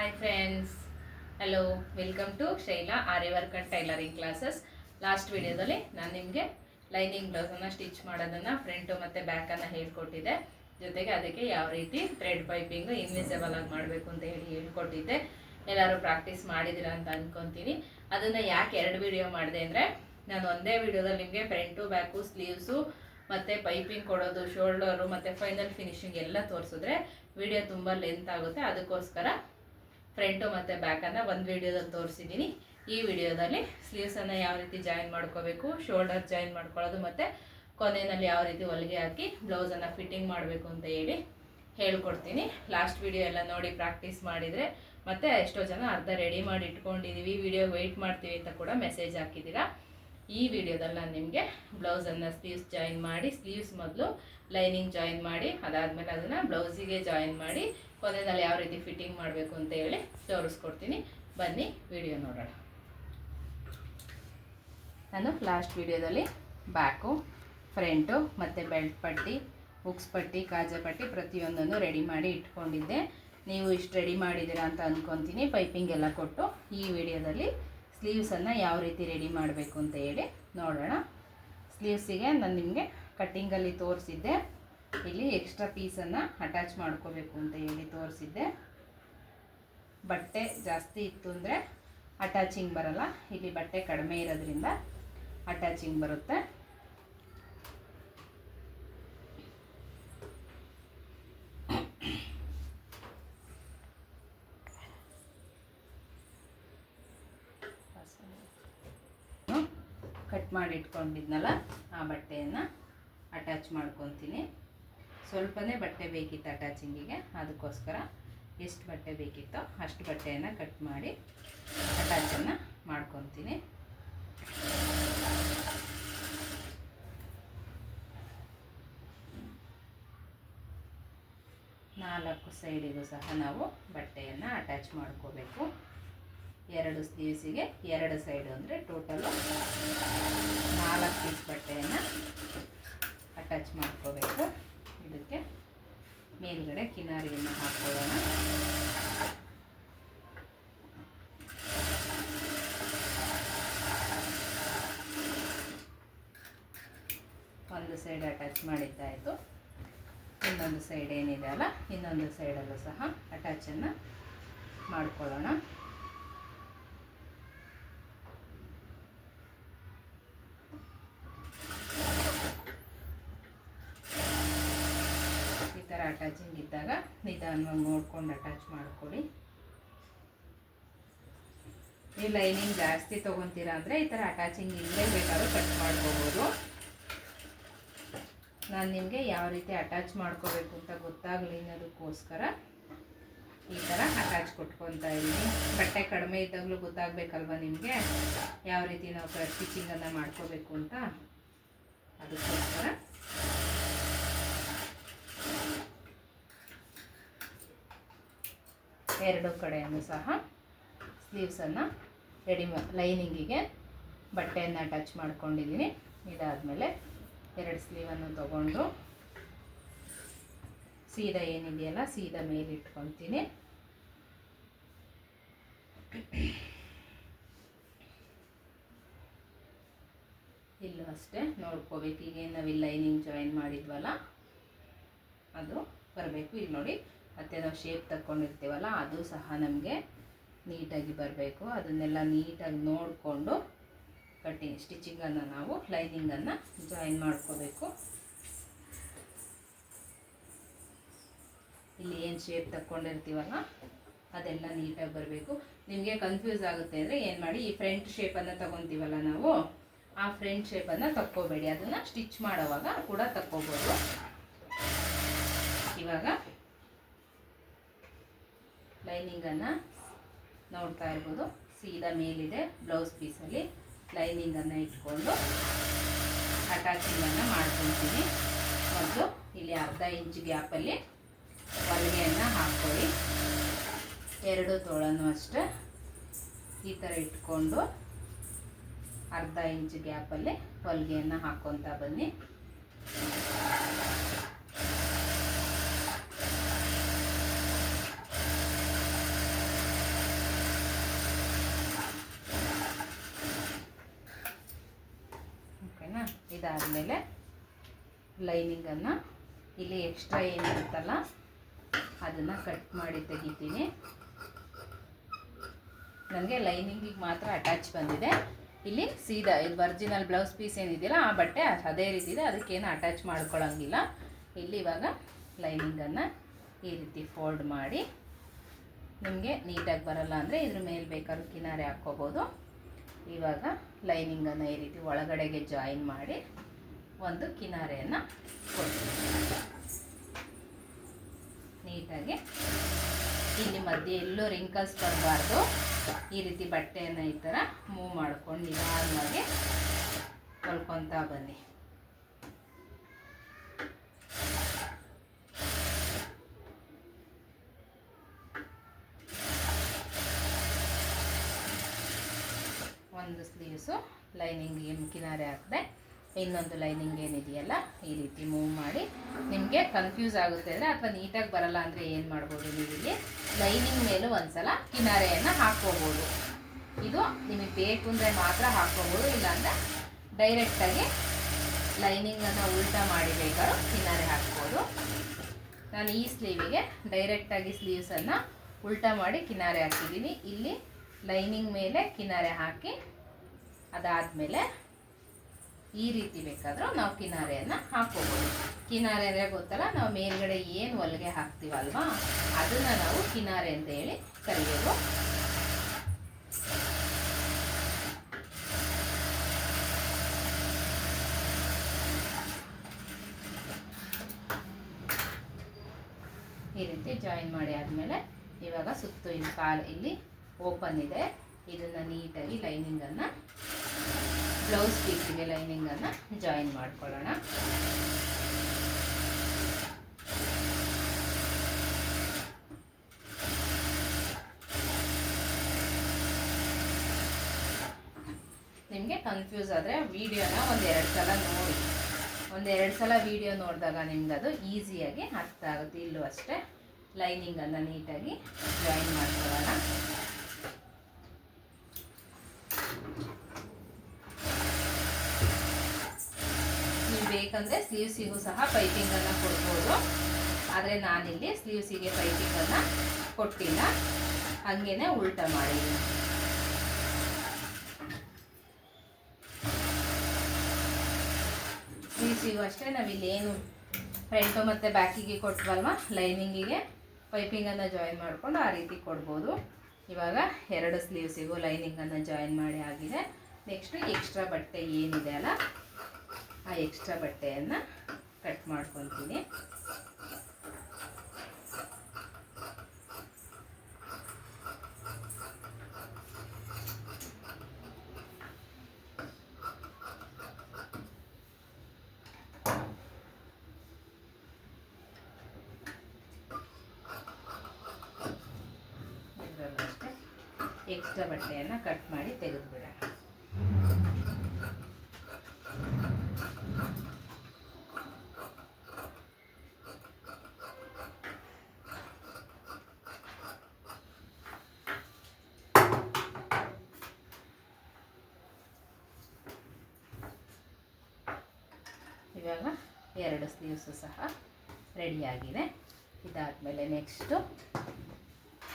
Hi friends hello welcome to Shaila Arya work and tailoring classes last ವಿಡಿಯೋದಲ್ಲಿ ನಾನು ನಿಮಗೆ lining ಬ್ಲೌಸನ್ನು stitch ಮಾಡೋದನ್ನು ಫ್ರಂಟು ಮತ್ತು ಬ್ಯಾಕನ್ನು ಹೇಳ್ಕೊಟ್ಟಿದ್ದೆ. ಜೊತೆಗೆ ಅದಕ್ಕೆ ಯಾವ ರೀತಿ ಥ್ರೆಡ್ ಪೈಪಿಂಗು ಇನ್ವಿಸಿಬಲ್ ಆಗಿ ಮಾಡಬೇಕು ಅಂತ ಹೇಳಿ ಹೇಳ್ಕೊಟ್ಟಿದ್ದೆ. ಎಲ್ಲರೂ ಪ್ರಾಕ್ಟೀಸ್ ಮಾಡಿದ್ದೀರಾ ಅಂತ ಅಂದ್ಕೊತೀನಿ ಅದನ್ನು ಯಾಕೆ ಎರಡು ವಿಡಿಯೋ ಮಾಡಿದೆ ಅಂದರೆ, ನಾನು ಒಂದೇ ವಿಡಿಯೋದಲ್ಲಿ ನಿಮಗೆ ಫ್ರಂಟು ಬ್ಯಾಕು ಸ್ಲೀವ್ಸು ಮತ್ತು ಪೈಪಿಂಗ್ ಕೊಡೋದು ಶೋಲ್ಡರು ಮತ್ತು ಫೈನಲ್ ಫಿನಿಶಿಂಗ್ ಎಲ್ಲ ತೋರಿಸಿದ್ರೆ ವಿಡಿಯೋ ತುಂಬ ಲೆಂತ್ ಆಗುತ್ತೆ. ಅದಕ್ಕೋಸ್ಕರ ಫ್ರಂಟು ಮತ್ತು ಬ್ಯಾಕನ್ನು ಒಂದು ವಿಡಿಯೋದಲ್ಲಿ ತೋರಿಸಿದ್ದೀನಿ ಈ ವಿಡಿಯೋದಲ್ಲಿ ಸ್ಲೀವ್ಸನ್ನು ಯಾವ ರೀತಿ ಜಾಯಿನ್ ಮಾಡ್ಕೋಬೇಕು ಶೋಲ್ಡರ್ ಜಾಯಿನ್ ಮಾಡ್ಕೊಳ್ಳೋದು ಮತ್ತು ಕೊನೆಯಲ್ಲಿ ಯಾವ ರೀತಿ ಹೊಲಿಗೆ ಹಾಕಿ ಬ್ಲೌಸನ್ನು ಫಿಟ್ಟಿಂಗ್ ಮಾಡಬೇಕು ಅಂತ ಹೇಳಿ ಹೇಳ್ಕೊಡ್ತೀನಿ. ಲಾಸ್ಟ್ ವಿಡಿಯೋ ಎಲ್ಲ ನೋಡಿ ಪ್ರಾಕ್ಟೀಸ್ ಮಾಡಿದರೆ ಮತ್ತು ಎಷ್ಟೋ ಜನ ಅರ್ಧ ರೆಡಿ ಮಾಡಿ ಇಟ್ಕೊಂಡಿದ್ದೀವಿ ವಿಡಿಯೋ ವೆಯ್ಟ್ ಮಾಡ್ತೀವಿ ಅಂತ ಕೂಡ ಮೆಸೇಜ್ ಹಾಕಿದ್ದೀರಾ. ಈ ವಿಡಿಯೋದಲ್ಲಿ ನಾನು ನಿಮಗೆ ಬ್ಲೌಸನ್ನು ಸ್ಲೀವ್ಸ್ ಜಾಯಿನ್ ಮಾಡಿ ಸ್ಲೀವ್ಸ್ ಮೊದಲು ಲೈನಿಂಗ್ ಜಾಯಿನ್ ಮಾಡಿ, ಅದಾದಮೇಲೆ ಅದನ್ನು ಬ್ಲೌಸಿಗೆ ಜಾಯಿನ್ ಮಾಡಿ, ಕೊನೆಯಲ್ಲಿ ಯಾವ ರೀತಿ ಫಿಟ್ಟಿಂಗ್ ಮಾಡಬೇಕು ಅಂತ ಹೇಳಿ ತೋರಿಸ್ಕೊಡ್ತೀನಿ. ಬನ್ನಿ, ವಿಡಿಯೋ ನೋಡೋಣ. ನಾನು ಲಾಸ್ಟ್ ವಿಡಿಯೋದಲ್ಲಿ ಬ್ಯಾಕು ಫ್ರಂಟು ಮತ್ತು ಬೆಲ್ಟ್ ಪಟ್ಟಿ ಹುಕ್ಸ್ ಪಟ್ಟಿ, ಕಾಜಾ ಪಟ್ಟಿ ಪ್ರತಿಯೊಂದನ್ನು ರೆಡಿ ಮಾಡಿ ಇಟ್ಕೊಂಡಿದ್ದೆ. ನೀವು ಇಷ್ಟು ರೆಡಿ ಮಾಡಿದ್ದೀರಾ ಅಂತ ಅಂದ್ಕೊತೀನಿ ಪೈಪಿಂಗ್ ಎಲ್ಲ ಕೊಟ್ಟು ಈ ವಿಡಿಯೋದಲ್ಲಿ ಸ್ಲೀವ್ಸನ್ನು ಯಾವ ರೀತಿ ರೆಡಿ ಮಾಡಬೇಕು ಅಂತ ಹೇಳಿ ನೋಡೋಣ. ಸ್ಲೀವ್ಸಿಗೆ ನಾನು ನಿಮಗೆ ಕಟ್ಟಿಂಗಲ್ಲಿ ತೋರಿಸಿದ್ದೆ. ಇಲ್ಲಿ ಎಕ್ಸ್ಟ್ರಾ ಪೀಸನ್ನು ಅಟ್ಯಾಚ್ ಮಾಡ್ಕೋಬೇಕು ಅಂತ ಹೇಳಿ ತೋರಿಸಿದ್ದೆ. ಬಟ್ಟೆ ಜಾಸ್ತಿ ಇತ್ತು ಅಂದರೆ ಅಟ್ಯಾಚಿಂಗ್ ಬರಲ್ಲ. ಇಲ್ಲಿ ಬಟ್ಟೆ ಕಡಿಮೆ ಇರೋದ್ರಿಂದ ಅಟ್ಯಾಚಿಂಗ್ ಬರುತ್ತೆ. ಕಟ್ ಮಾಡಿ ಇಟ್ಕೊಂಡಿದ್ನಲ್ಲ, ಆ ಬಟ್ಟೆಯನ್ನು ಅಟ್ಯಾಚ್ ಮಾಡ್ಕೊತೀನಿ. ಸ್ವಲ್ಪನೇ ಬಟ್ಟೆ ಬೇಕಿತ್ತು ಅಟ್ಯಾಚಿಂಗಿಗೆ ಅದಕ್ಕೋಸ್ಕರ ಎಷ್ಟು ಬಟ್ಟೆ ಬೇಕಿತ್ತೋ ಅಷ್ಟು ಬಟ್ಟೆಯನ್ನು ಕಟ್ ಮಾಡಿ ಅಟ್ಯಾಚನ್ನು ಮಾಡ್ಕೊತೀನಿ. ನಾಲ್ಕು ಸೈಡಿಗೂ ಸಹ ನಾವು ಬಟ್ಟೆಯನ್ನು ಅಟ್ಯಾಚ್ ಮಾಡ್ಕೋಬೇಕು. ಎರಡು ಸ್ಲೀವ್ಸಿಗೆ ಎರಡು ಸೈಡು ಅಂದರೆ ಟೋಟಲು ನಾಲ್ಕು ಪೀಸ್ ಬಟ್ಟೆಯನ್ನು ಅಟ್ಯಾಚ್ ಮಾಡ್ಕೋಬೇಕು. ಇದಕ್ಕೆ ಮೇಲ್ಗಡೆ ಕಿನಾರಿಯನ್ನು ಹಾಕ್ಕೊಳ್ಳೋಣ ಒಂದು ಸೈಡ್ ಅಟ್ಯಾಚ್ ಮಾಡಿದ್ದಾಯಿತು ಇನ್ನೊಂದು ಸೈಡ್ ಏನಿದೆ ಅಲ್ಲ, ಇನ್ನೊಂದು ಸೈಡಲ್ಲೂ ಸಹ ಅಟ್ಯಾಚನ್ನು ಮಾಡ್ಕೊಳ್ಳೋಣ ಈ ಥರ ಅಟ್ಯಾಚಿಂಗ್ ಇದ್ದಾಗ ನಿಧಾನವಾಗಿ ನೋಡ್ಕೊಂಡು ಅಟ್ಯಾಚ್ ಮಾಡ್ಕೊಳ್ಳಿ. ನೀವು ಲೈನಿಂಗ್ ಜಾಸ್ತಿ ತೊಗೊತೀರಾ ಅಂದರೆ ಈ ಥರ ಅಟ್ಯಾಚಿಂಗ್ ಇಲ್ಲೇ ಬೇಕಾದ್ರೂ ಕಟ್ ಮಾಡ್ಕೋಬೋದು. ನಾನು ನಿಮಗೆ ಯಾವ ರೀತಿ ಅಟ್ಯಾಚ್ ಮಾಡ್ಕೋಬೇಕು ಅಂತ ಗೊತ್ತಾಗಲಿ ಅನ್ನೋದಕ್ಕೋಸ್ಕರ ಈ ಥರ ಅಟ್ಯಾಚ್ ಕೊಟ್ಕೊತಾ ಇದ್ದೀನಿ. ಬಟ್ಟೆ ಕಡಿಮೆ ಇದ್ದಾಗಲೂ ಗೊತ್ತಾಗಬೇಕಲ್ವ ನಿಮಗೆ? ಯಾವ ರೀತಿ ನಾವು ಸ್ಟಿಚಿಂಗನ್ನು ಮಾಡ್ಕೋಬೇಕು ಅಂತ? ಅದಕ್ಕೋಸ್ಕರ ಎರಡು ಕಡೆಯನ್ನು ಸಹ ಸ್ಲೀವ್ಸನ್ನು ರೆಡಿ ಲೈನಿಂಗಿಗೆ ಬಟ್ಟೆಯನ್ನು ಟಚ್ ಮಾಡ್ಕೊಂಡಿದ್ದೀನಿ ಇದಾದಮೇಲೆ ಎರಡು ಸ್ಲೀವನ್ನು ತಗೊಂಡು ಸೀದಾ ಏನಿದೆಯಲ್ಲ ಸೀದಾ ಮೇಲೆ ಇಟ್ಕೊತೀನಿ ಇಲ್ಲೂ ಅಷ್ಟೇ ನೋಡ್ಕೋಬೇಕು. ಈಗೇನು ನಾವು ಇಲ್ಲಿ ಲೈನಿಂಗ್ ಜಾಯಿನ್ ಮಾಡಿದ್ವಲ್ಲ, ಅದು ಬರಬೇಕು. ಇಲ್ಲಿ ನೋಡಿ ಮತ್ತು ನಾವು ಶೇಪ್ ತಕ್ಕೊಂಡಿರ್ತೀವಲ್ಲ, ಅದು ಸಹ ನಮಗೆ ನೀಟಾಗಿ ಬರಬೇಕು. ಅದನ್ನೆಲ್ಲ ನೀಟಾಗಿ ನೋಡಿಕೊಂಡು ಕಟ್ಟಿಂಗ್ ಸ್ಟಿಚಿಂಗನ್ನು ನಾವು ಲೈನಿಂಗನ್ನು ಜಾಯಿನ್ ಮಾಡ್ಕೋಬೇಕು. ಇಲ್ಲಿ ಏನು ಶೇಪ್ ತಕ್ಕೊಂಡಿರ್ತೀವಲ್ಲ, ಅದೆಲ್ಲ ನೀಟಾಗಿ ಬರಬೇಕು. ನಿಮಗೆ ಕನ್ಫ್ಯೂಸ್ ಆಗುತ್ತೆ ಅಂದರೆ ಏನು ಮಾಡಿ, ಈ ಫ್ರಂಟ್ ಶೇಪನ್ನು ತಗೊತೀವಲ್ಲ ನಾವು, ಆ ಫ್ರಂಟ್ ಶೇಪನ್ನು ತಕ್ಕೋಬೇಡಿ. ಅದನ್ನು ಸ್ಟಿಚ್ ಮಾಡೋವಾಗ ಕೂಡ ತಕ್ಕೋಬೋದು. ಇವಾಗ ಲೈನಿಂಗನ್ನು ನೋಡ್ತಾ ಇರ್ಬೋದು. ಸೀದಾ ಮೇಲಿದೆ ಬ್ಲೌಸ್ ಪೀಸಲ್ಲಿ ಲೈನಿಂಗನ್ನು ಇಟ್ಕೊಂಡು ಅಟ್ಯಾಚಿಂಗನ್ನು ಮಾಡ್ಕೊತೀನಿ ಮೊದಲು ಇಲ್ಲಿ ಅರ್ಧ ಇಂಚ್ ಗ್ಯಾಪಲ್ಲಿ ಹೊಲಿಗೆಯನ್ನು ಹಾಕ್ಕೊಳ್ಳಿ. ಎರಡು ತೋಳನ್ನು ಅಷ್ಟೇ ಈ ಥರ ಇಟ್ಕೊಂಡು ಅರ್ಧ ಇಂಚ್ ಗ್ಯಾಪಲ್ಲಿ ಹೊಲಿಗೆಯನ್ನು ಹಾಕ್ಕೊತಾ ಬನ್ನಿ. ಇದಾದಮೇಲೆ ಲೈನಿಂಗನ್ನು ಇಲ್ಲಿ ಎಕ್ಸ್ಟ್ರಾ ಏನಿರುತ್ತಲ್ಲ ಅದನ್ನು ಕಟ್ ಮಾಡಿ ತೆಗಿತೀನಿ. ನನಗೆ ಲೈನಿಂಗಿಗೆ ಮಾತ್ರ ಅಟ್ಯಾಚ್ ಬಂದಿದೆ. ಇಲ್ಲಿ ಸೀದಾ ಇದು ಒರಿಜಿನಲ್ ಬ್ಲೌಸ್ ಪೀಸ್ ಏನಿದೆಯಲ್ಲ ಆ ಬಟ್ಟೆ ಅದೇ ರೀತಿ ಇದೆ ಅದಕ್ಕೇನು ಅಟ್ಯಾಚ್ ಮಾಡ್ಕೊಳ್ಳೋಂಗಿಲ್ಲ ಇಲ್ಲಿ ಇವಾಗ ಲೈನಿಂಗನ್ನು ಈ ರೀತಿ ಫೋಲ್ಡ್ ಮಾಡಿ ನಿಮಗೆ ನೀಟಾಗಿ ಬರಲ್ಲ ಅಂದರೆ ಇದ್ರ ಮೇಲೆ ಬೇಕಾದ್ರೂ ಕಿನಾರೆ ಹಾಕ್ಕೋಬೋದು. ಇವಾಗ ಲೈನಿಂಗನ್ನು ಈ ರೀತಿ ಒಳಗಡೆಗೆ ಜಾಯಿನ್ ಮಾಡಿ ಒಂದು ಕಿನಾರೆಯನ್ನು ಕೊಡ್ತೀನಿ. ನೀಟಾಗಿ. ಇಲ್ಲಿ ಮಧ್ಯೆ ಎಲ್ಲೂ ರಿಂಕಲ್ಸ್ ಬರಬಾರ್ದು. ಈ ರೀತಿ ಬಟ್ಟೆಯನ್ನು ಈ ಥರ ಮೂವ್ ಮಾಡ್ಕೊಂಡು ನಿಧಾನವಾಗಿ ಹೊಲ್ಕೊತಾ ಬನ್ನಿ. ಲೈನಿಂಗ್ ಏನು ಕಿನಾರೆ ಹಾಕಿದೆ ಇನ್ನೊಂದು ಲೈನಿಂಗ್ ಏನಿದೆಯಲ್ಲ, ಈ ರೀತಿ ಮೂವ್ ಮಾಡಿ. ನಿಮಗೆ ಕನ್ಫ್ಯೂಸ್ ಆಗುತ್ತೆ ಅಂದರೆ ಅಥವಾ ನೀಟಾಗಿ ಬರಲ್ಲ ಅಂದರೆ ಏನು ಮಾಡ್ಬೋದು ನೀವು ಇಲ್ಲಿ? ಲೈನಿಂಗ್ ಮೇಲೂ ಒಂದ್ಸಲ ಕಿನಾರೆಯನ್ನು ಹಾಕ್ಕೋಬೋದು. ಇದು ನಿಮಗೆ ಬೇಕು ಅಂದರೆ ಮಾತ್ರ ಹಾಕ್ಕೋಬೋದು, ಇಲ್ಲಾಂದರೆ ಡೈರೆಕ್ಟಾಗಿ ಲೈನಿಂಗನ್ನು ಉಲ್ಟಾ ಮಾಡಿ ಬೇಕಾದ್ರೂ ಕಿನಾರೆ ಹಾಕ್ಬೋದು. ನಾನು ಈ ಸ್ಲೀವಿಗೆ ಡೈರೆಕ್ಟಾಗಿ ಸ್ಲೀವ್ಸನ್ನು ಉಲ್ಟಾ ಮಾಡಿ ಕಿನಾರೆ ಹಾಕಿದ್ದೀನಿ. ಇಲ್ಲಿ ಲೈನಿಂಗ್ ಮೇಲೆ ಕಿನಾರೆ ಹಾಕಿ ಅದಾದಮೇಲೆ ಈ ರೀತಿ ಬೇಕಾದರೂ ನಾವು ಕಿನಾರೆಯನ್ನು ಹಾಕೋಬೋದು ಕಿನಾರೆ ಅಂದರೆ ಗೊತ್ತಲ್ಲ, ನಾವು ಮೇಲ್ಗಡೆ ಏನು ಹೊಲಿಗೆ ಹಾಕ್ತೀವಲ್ವಾ, ಅದನ್ನು ನಾವು ಕಿನಾರೆ ಅಂತ ಹೇಳಿ ಕರಿಬೇಕು. ಈ ರೀತಿ ಜಾಯಿನ್ ಮಾಡಿ ಆದಮೇಲೆ ಇವಾಗ ಸುತ್ತು ಇಲ್ಲಿ ಕಾಲು ಇಲ್ಲಿ ಓಪನ್ ಇದೆ. ಇದನ್ನು ನೀಟಾಗಿ ಲೈನಿಂಗನ್ನು ಬ್ಲೌಸ್ ಪೀಸಿಗೆ ಲೈನಿಂಗನ್ನು ಜಾಯಿನ್ ಮಾಡ್ಕೊಳ್ಳೋಣ. ನಿಮಗೆ ಕನ್ಫ್ಯೂಸ್ ಆದರೆ ವೀಡಿಯೋನ ಒಂದೆರಡು ಸಲ ನೋಡಿ. ಒಂದೆರಡು ಸಲ ವೀಡಿಯೋ ನೋಡಿದಾಗ ನಿಮ್ಗೆ ಅದು ಈಸಿಯಾಗಿ ಅರ್ಥ ಆಗುತ್ತೆ. ಇಲ್ಲೂ ಅಷ್ಟೇ ಲೈನಿಂಗನ್ನು ನೀಟಾಗಿ ಜಾಯಿನ್ ಮಾಡ್ಕೊಳ್ಳೋಣ ನೀವು ಬೇಕಂದರೆ ಸ್ಲೀವ್ಸಿಗೂ ಸಹ ಪೈಪಿಂಗನ್ನು ಕೊಡ್ಬೋದು. ಆದರೆ ನಾನಿಲ್ಲಿ ಸ್ಲೀವ್ಸಿಗೆ ಪೈಪಿಂಗನ್ನು ಕೊಟ್ಟಿಲ್ಲ. ಹಾಗೇನೆ ಉಲ್ಟ ಮಾಡಿದ್ದೀನಿ ಸ್ಲೀವ್ಸಿಗೂ ಅಷ್ಟೇ ನಾವಿಲ್ಲಿ ಏನು ಫ್ರಂಟು ಮತ್ತು ಬ್ಯಾಕಿಗೆ ಕೊಟ್ವಲ್ವ ಲೈನಿಂಗಿಗೆ ಪೈಪಿಂಗನ್ನು ಜಾಯಿನ್ ಮಾಡಿಕೊಂಡು ಆ ರೀತಿ ಕೊಡ್ಬೋದು. ಇವಾಗ ಎರಡು ಸ್ಲೀವ್ಸಿಗೂ ಲೈನಿಂಗನ್ನು ಜಾಯಿನ್ ಮಾಡಿ ಆಗಿದೆ. ನೆಕ್ಸ್ಟು ಎಕ್ಸ್ಟ್ರಾ ಬಟ್ಟೆ ಏನಿದೆ ಅಲ್ಲ ಆ ಎಕ್ಸ್ಟ್ರಾ ಬಟ್ಟೆಯನ್ನು ಕಟ್ ಮಾಡ್ಕೊತೀನಿ. ಎಕ್ಸ್ಟ್ರಾ ಬಟ್ಟೆಯನ್ನು ಕಟ್ ಮಾಡಿ ತೆಗೆದುಬಿಡೋಣ ಇವಾಗ ಎರಡು ಸ್ಲೀವ್ಸು ಸಹ ರೆಡಿಯಾಗಿದೆ. ಇದಾದಮೇಲೆ ನೆಕ್ಸ್ಟು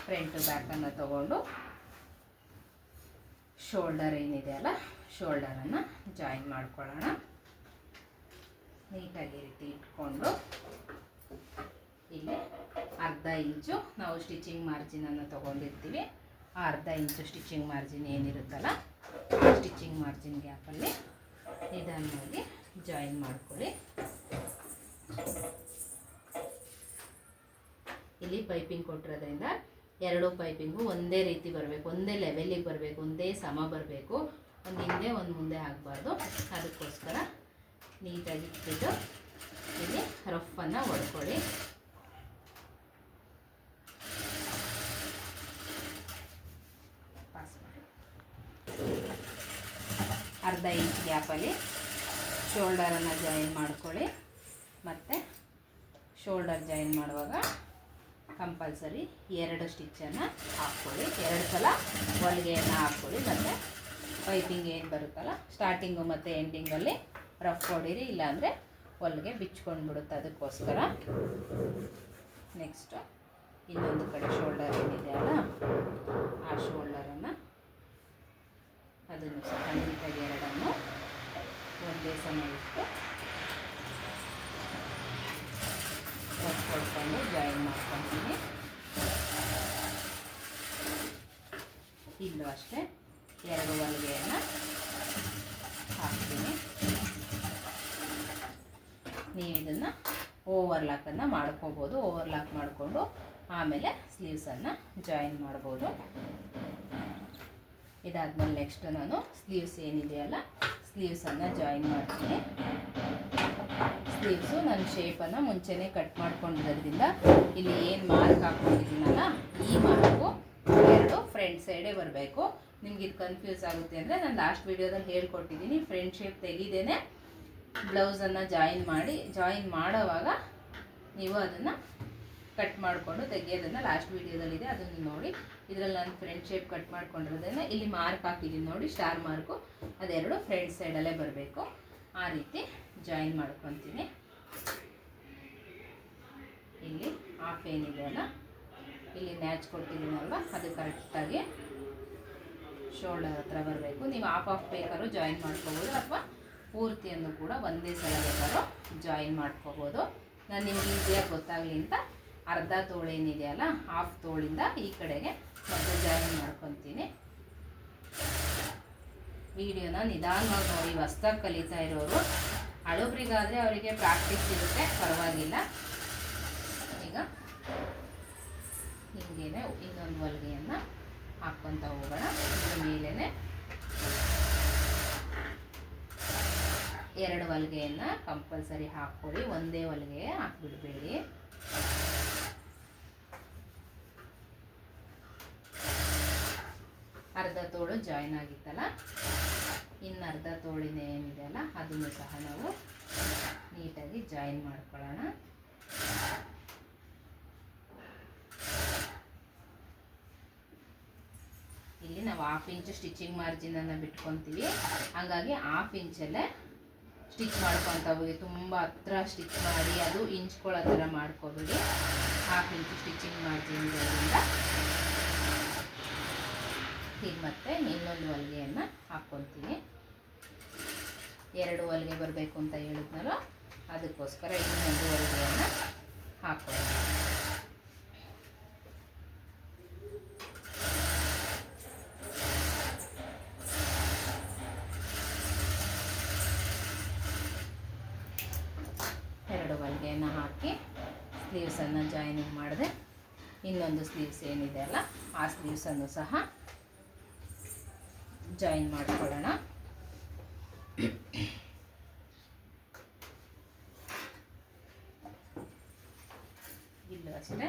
ಫ್ರಂಟು ಬ್ಯಾಕನ್ನು ತಗೊಂಡು ಶೋಲ್ಡರ್ ಏನಿದೆ ಅಲ್ಲ ಶೋಲ್ಡರನ್ನು ಜಾಯಿನ್ ಮಾಡ್ಕೊಳ್ಳೋಣ. ನೀಟಾಗಿ ರೀತಿ ಇಟ್ಕೊಂಡು ಇಲ್ಲಿ ಅರ್ಧ ಇಂಚು ನಾವು ಸ್ಟಿಚಿಂಗ್ ಮಾರ್ಜಿನನ್ನು ತೊಗೊಂಡಿರ್ತೀವಿ. ಅರ್ಧ ಇಂಚು ಸ್ಟಿಚಿಂಗ್ ಮಾರ್ಜಿನ್ ಏನಿರುತ್ತಲ್ಲ ಸ್ಟಿಚಿಂಗ್ ಮಾರ್ಜಿನ್ ಗ್ಯಾಪಲ್ಲಿ ನಿಧಾನವಾಗಿ ಜಾಯಿನ್ ಮಾಡ್ಕೊಳ್ಳಿ. ಇಲ್ಲಿ ಪೈಪಿಂಗ್ ಕೊಟ್ಟಿರೋದ್ರಿಂದ ಎರಡು ಪೈಪಿಂಗು ಒಂದೇ ರೀತಿ ಬರಬೇಕು, ಒಂದೇ ಲೆವೆಲಿಗೆ ಬರಬೇಕು, ಒಂದೇ ಸಮ ಬರಬೇಕು. ಒಂದು ಹಿಂದೆ, ಒಂದು ಮುಂದೆ ಆಗಬಾರ್ದು. ಅದಕ್ಕೋಸ್ಕರ ನೀಟಾಗಿ ಇಟ್ಬಿಟ್ಟು ಇಲ್ಲಿ ರಫನ್ನು ಹೊಡ್ಕೊಳ್ಳಿ ಅರ್ಧ ಇಂಚ್ ಗ್ಯಾಪಲ್ಲಿ ಶೋಲ್ಡರನ್ನು ಜಾಯಿನ್ ಮಾಡ್ಕೊಳ್ಳಿ. ಮತ್ತು ಶೋಲ್ಡರ್ ಜಾಯಿನ್ ಮಾಡುವಾಗ ಕಂಪಲ್ಸರಿ ಎರಡು ಸ್ಟಿಚ್ಚನ್ನು ಹಾಕ್ಕೊಳ್ಳಿ. ಎರಡು ಸಲ ಹೊಲಿಗೆಯನ್ನು ಹಾಕ್ಕೊಳ್ಳಿ. ಮತ್ತು ಪೈಪಿಂಗ್ ಏನು ಬರುತ್ತಲ್ಲ ಸ್ಟಾರ್ಟಿಂಗು ಮತ್ತು ಎಂಡಿಂಗಲ್ಲಿ ರಫ್ ಹೊಡೀರಿ ಇಲ್ಲಾಂದರೆ ಹೊಲಿಗೆ ಬಿಚ್ಕೊಂಡು ಬಿಡುತ್ತೆ ಅದಕ್ಕೋಸ್ಕರ. ನೆಕ್ಸ್ಟು ಇನ್ನೊಂದು ಕಡೆ ಶೋಲ್ಡರ್ ಏನಿದೆ ಅಲ್ಲ, ಆ ಶೋಲ್ಡರನ್ನು ಅದನ್ನು ಸಹ ಎರಡನ್ನು ಒಂದೇ ಸಮ ಇಟ್ಟು ಹೊಡ್ಕೊಂಡು ಜಾಯಿನ್ ಮಾಡ್ಕೊತೀನಿ ಇಲ್ಲೂ ಅಷ್ಟೇ, ಎರಡು ಹೊಲಿಗೆಯನ್ನು ಹಾಕ್ತೀನಿ. ನೀವು ಇದನ್ನು ಓವರ್ಲಾಕನ್ನು ಮಾಡ್ಕೋಬೋದು, ಓವರ್ಲಾಕ್ ಮಾಡಿಕೊಂಡು ಆಮೇಲೆ ಸ್ಲೀವ್ಸನ್ನು ಜಾಯಿನ್ ಮಾಡ್ಬೋದು. ಇದಾದ್ಮೇಲೆ ನೆಕ್ಸ್ಟ್ ನಾನು ಸ್ಲೀವ್ಸ್ ಏನಿದೆಯಲ್ಲ ಸ್ಲೀವ್ಸನ್ನು ಜಾಯಿನ್ ಮಾಡ್ತೀನಿ. ಸ್ಲೀವ್ಸು ನನ್ನ ಶೇಪನ್ನು ಮುಂಚೆನೇ ಕಟ್ ಮಾಡ್ಕೊಂಡಿರೋದ್ರಿಂದ ಇಲ್ಲಿ ಏನು ಮಾರ್ಕ್ ಹಾಕ್ಕೊಂಡಿದ್ದೀನಲ್ಲ ಈ ಮಾರ್ಕು ಎರಡು ಫ್ರಂಟ್ ಸೈಡೇ ಬರಬೇಕು. ನಿಮ್ಗೆ ಇದು ಕನ್ಫ್ಯೂಸ್ ಆಗುತ್ತೆ ಅಂದರೆ ನಾನು ಲಾಸ್ಟ್ ವೀಡಿಯೋದಲ್ಲಿ ಹೇಳ್ಕೊಟ್ಟಿದ್ದೀನಿ ಫ್ರಂಟ್ ಶೇಪ್ ತೆಗಿದೇನೆ ಬ್ಲೌಸನ್ನು ಜಾಯಿನ್ ಮಾಡಿ ಜಾಯಿನ್ ಮಾಡೋವಾಗ ನೀವು ಅದನ್ನು ಕಟ್ ಮಾಡಿಕೊಂಡು ತೆಗೆಯೋದನ್ನು ಲಾಸ್ಟ್ ವೀಡಿಯೋದಲ್ಲಿದೆ ಅದನ್ನು ನೋಡಿ. ಇದರಲ್ಲಿ ನಾನು ಫ್ರಂಟ್ ಶೇಪ್ ಕಟ್ ಮಾಡ್ಕೊಂಡಿರೋದನ್ನು ಇಲ್ಲಿ ಮಾರ್ಕ್ ಹಾಕಿದ್ದೀನಿ ನೋಡಿ ಸ್ಟಾರ್ ಮಾರ್ಕು ಅದೆರಡು ಫ್ರಂಟ್ ಸೈಡಲ್ಲೇ ಬರಬೇಕು. ಆ ರೀತಿ ಜಾಯಿನ್ ಮಾಡ್ಕೊತೀನಿ. ಇಲ್ಲಿ ಹಾಫ್ ಏನಿದೆಯಲ್ಲ ಇಲ್ಲಿ ಮ್ಯಾಚ್ ಕೊಟ್ಟಿದ್ದೀನಲ್ವ? ಅದು ಕರೆಕ್ಟಾಗಿ ಶೋಲ್ಡರ್ ಹತ್ರ ಬರಬೇಕು. ನೀವು ಹಾಫ್ ಹಾಫ್ ಬೇಕಾದ್ರೂ ಜಾಯಿನ್ ಮಾಡ್ಕೋಬೋದು, ಅಥವಾ ಪೂರ್ತಿಯನ್ನು ಕೂಡ ಒಂದೇ ಸಲ ಬೇಕಾದ್ರೂ ಜಾಯಿನ್ ಮಾಡ್ಕೋಬೋದು. ನಾನು ನಿಮ್ಗೆ ಈಸಿಯಾಗಿ ಗೊತ್ತಾಗಲಿ ಅಂತ ಅರ್ಧ ತೋಳೇನಿದೆಯಲ್ಲ ಹಾಫ್ ತೋಳಿಂದ ಈ ಕಡೆಗೆ ಮತ್ತೆ ಜಾಯಿನ್ ಮಾಡ್ಕೊತೀನಿ. ವಿಡಿಯೋನ ನಿಧಾನವಾಗಿ ನೋಡಿ, ಹೊಸ್ದಾಗಿ ಕಲಿತಾ ಇರೋರು. ಹಳಬ್ರಿಗಾದರೆ ಅವರಿಗೆ ಪ್ರಾಕ್ಟೀಸ್ ಇರುತ್ತೆ ಪರವಾಗಿಲ್ಲ. ಈಗ ಹಿಂಗೇನೆ, ಇನ್ನೊಂದು ಹೊಲಿಗೆಯನ್ನು ಹಾಕ್ಕೊತ ಹೋಗೋಣ. ಇದ್ರ ಮೇಲೇ ಎರಡು ಹೊಲಿಗೆಯನ್ನು ಕಂಪಲ್ಸರಿ ಹಾಕ್ಕೊಳ್ಳಿ ಒಂದೇ ಹೊಲಿಗೆ ಹಾಕ್ಬಿಡ್ಬೇಡಿ. ಅರ್ಧ ತೋಳು ಜಾಯಿನ್ ಆಗಿತ್ತಲ್ಲ? ಇನ್ನು ಅರ್ಧ ತೋಳಿನ ಏನಿದೆಯಲ್ಲ ಅದನ್ನು ಸಹ ನಾವು ನೀಟಾಗಿ ಜಾಯಿನ್ ಮಾಡ್ಕೊಳ್ಳೋಣ. ಇಲ್ಲಿ ನಾವು ಹಾಫ್ ಇಂಚ್ ಸ್ಟಿಚಿಂಗ್ ಮಾರ್ಜಿನನ್ನು ಬಿಟ್ಕೊತೀವಿ. ಹಂಗಾಗಿ ಹಾಫ್ ಇಂಚಲ್ಲೇ ಸ್ಟಿಚ್ ಮಾಡ್ಕೊತ ಹೋಗಿ, ತುಂಬ ಹತ್ರ ಸ್ಟಿಚ್ ಮಾಡಿ, ಅದು ಇಂಚ್ಕೊಳ್ಳೋ ಥರ ಮಾಡ್ಕೋಬೇಡಿ. ಹಾಫ್ ಇಂಚ್ ಸ್ಟಿಚಿಂಗ್ ಮಾರ್ಜಿನ್ ಈಗ ಮತ್ತೆ ಇನ್ನೊಂದು ಹೊಲಿಗೆಯನ್ನು ಹಾಕ್ಕೊಳ್ತೀನಿ ಎರಡು ಹೊಲಿಗೆ ಬರಬೇಕು ಅಂತ ಹೇಳಿದ್ನಲ್ಲ, ಅದಕ್ಕೋಸ್ಕರ ಇನ್ನೊಂದು ಹೊಲಿಗೆಯನ್ನು ಹಾಕ್ಕೊಳ್ತೀನಿ ಎರಡು ಹೊಲಿಗೆಯನ್ನು ಹಾಕಿ ಸ್ಲೀವ್ಸನ್ನು ಜಾಯಿನಿಂಗ್ ಮಾಡಿದೆ, ಇನ್ನೊಂದು ಸ್ಲೀವ್ಸ್ ಏನಿದೆ ಅಲ್ಲ, ಆ ಸ್ಲೀವ್ಸನ್ನು ಸಹ ಜಾಯಿನ್ ಮಾಡ್ಕೊಳ್ಳೋಣ. ಇಲ್ಲೂ, ಅಷ್ಟೇ.